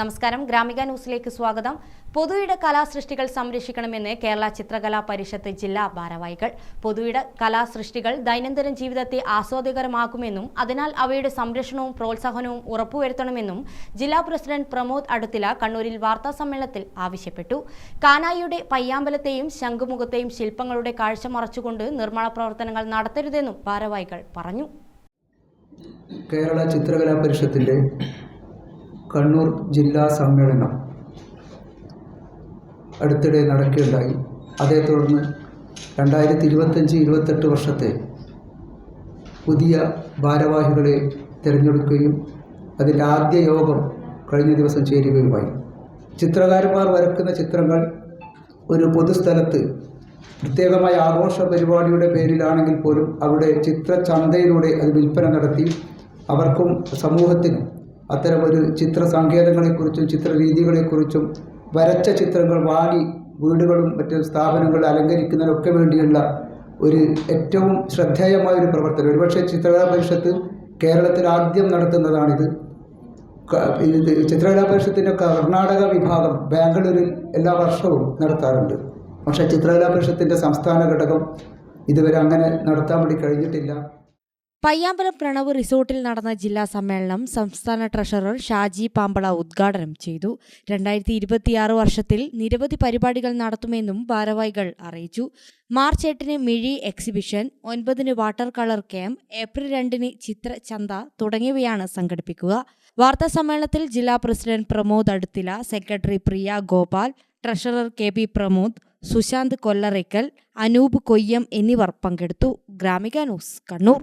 നമസ്കാരം. ഗ്രാമിക ന്യൂസിലേക്ക് സ്വാഗതം. പൊതുയിട കലാസൃഷ്ടികൾ സംരക്ഷിക്കണമെന്ന് കേരള ചിത്രകലാ പരിഷത്ത് ജില്ലാ ഭാരവാഹികൾ. പൊതുയിട കലാസൃഷ്ടികൾ ദൈനംദിന ജീവിതത്തെ ആസ്വാദ്യകരമാക്കുമെന്നും അതിനാൽ അവയുടെ സംരക്ഷണവും പ്രോത്സാഹനവും ഉറപ്പുവരുത്തണമെന്നും ജില്ലാ പ്രസിഡന്റ് പ്രമോദ് അടുത്തില കണ്ണൂരിൽ വാർത്താ സമ്മേളനത്തിൽ ആവശ്യപ്പെട്ടു. കാനായിയുടെ പയ്യാമ്പലത്തെയും ശംഖുമുഖത്തെയും ശില്പങ്ങളുടെ കാഴ്ച മറച്ചുകൊണ്ട് നിർമ്മാണ പ്രവർത്തനങ്ങൾ നടത്തരുതെന്നും ഭാരവാഹികൾ പറഞ്ഞു. കേരള ചിത്രകലാ പരിഷത്തിന്റെ കണ്ണൂർ ജില്ലാ സമ്മേളനം അടുത്തിടെ നടക്കുകയുണ്ടായി. അതേ തുടർന്ന് രണ്ടായിരത്തി ഇരുപത്തഞ്ച് ഇരുപത്തെട്ട് വർഷത്തെ പുതിയ ഭാരവാഹികളെ തിരഞ്ഞെടുക്കുകയും അതിന്റെ ആദ്യ യോഗം കഴിഞ്ഞ ദിവസം ചേരുകയുമായി. ചിത്രകാരന്മാർ വരക്കുന്ന ചിത്രങ്ങൾ ഒരു പൊതുസ്ഥലത്ത് പ്രത്യേകമായ ആഘോഷ പരിപാടിയുടെ പേരിലാണെങ്കിൽ പോലും അവിടെ ചിത്രചന്തയിലൂടെ അത് വിൽപ്പന നടത്തി അവർക്കും സമൂഹത്തിനും അത്തരമൊരു ചിത്ര സങ്കേതങ്ങളെക്കുറിച്ചും ചിത്രരീതികളെക്കുറിച്ചും വരച്ച ചിത്രങ്ങൾ വാങ്ങി വീടുകളും മറ്റ് സ്ഥാപനങ്ങളും അലങ്കരിക്കുന്നതിനൊക്കെ വേണ്ടിയുള്ള ഒരു ഏറ്റവും ശ്രദ്ധേയമായ ഒരു പ്രവർത്തനം. ഒരുപക്ഷെ ചിത്രകലാ പരിഷത്ത് കേരളത്തിൽ ആദ്യം നടത്തുന്നതാണിത്. ഇത് ചിത്രകലാ പരിഷത്തിന്റെ കർണാടക വിഭാഗം ബാംഗ്ലൂരിൽ എല്ലാ വർഷവും നടത്താറുണ്ട്. പക്ഷേ ചിത്രകലാ പരിഷത്തിന്റെ സംസ്ഥാന ഘടകം ഇതുവരെ അങ്ങനെ നടത്താൻ വേണ്ടി കഴിഞ്ഞിട്ടില്ല. പയ്യാമ്പലം പ്രണവ് റിസോർട്ടിൽ നടന്ന ജില്ലാ സമ്മേളനം സംസ്ഥാന ട്രഷറർ ഷാജി പാമ്പള ഉദ്ഘാടനം ചെയ്തു. രണ്ടായിരത്തി ഇരുപത്തിയാറ് വർഷത്തിൽ നിരവധി പരിപാടികൾ നടത്തുമെന്നും ഭാരവാഹികൾ അറിയിച്ചു. മാർച്ച് എട്ടിന് മിഴി എക്സിബിഷൻ ഒൻപതിന് വാട്ടർ കളർ ക്യാമ്പ് ഏപ്രിൽ രണ്ടിന് ചിത്ര ചന്ത തുടങ്ങിയവയാണ് സംഘടിപ്പിക്കുക. വാർത്താ സമ്മേളനത്തിൽ ജില്ലാ president Pramod Aduthila secretary Priya Gopal treasurer K P Pramod Sushant Kollarakkal Anoop Koyyam എന്നിവർ പങ്കെടുത്തു. ഗ്രാമിക ന്യൂസ് കണ്ണൂർ.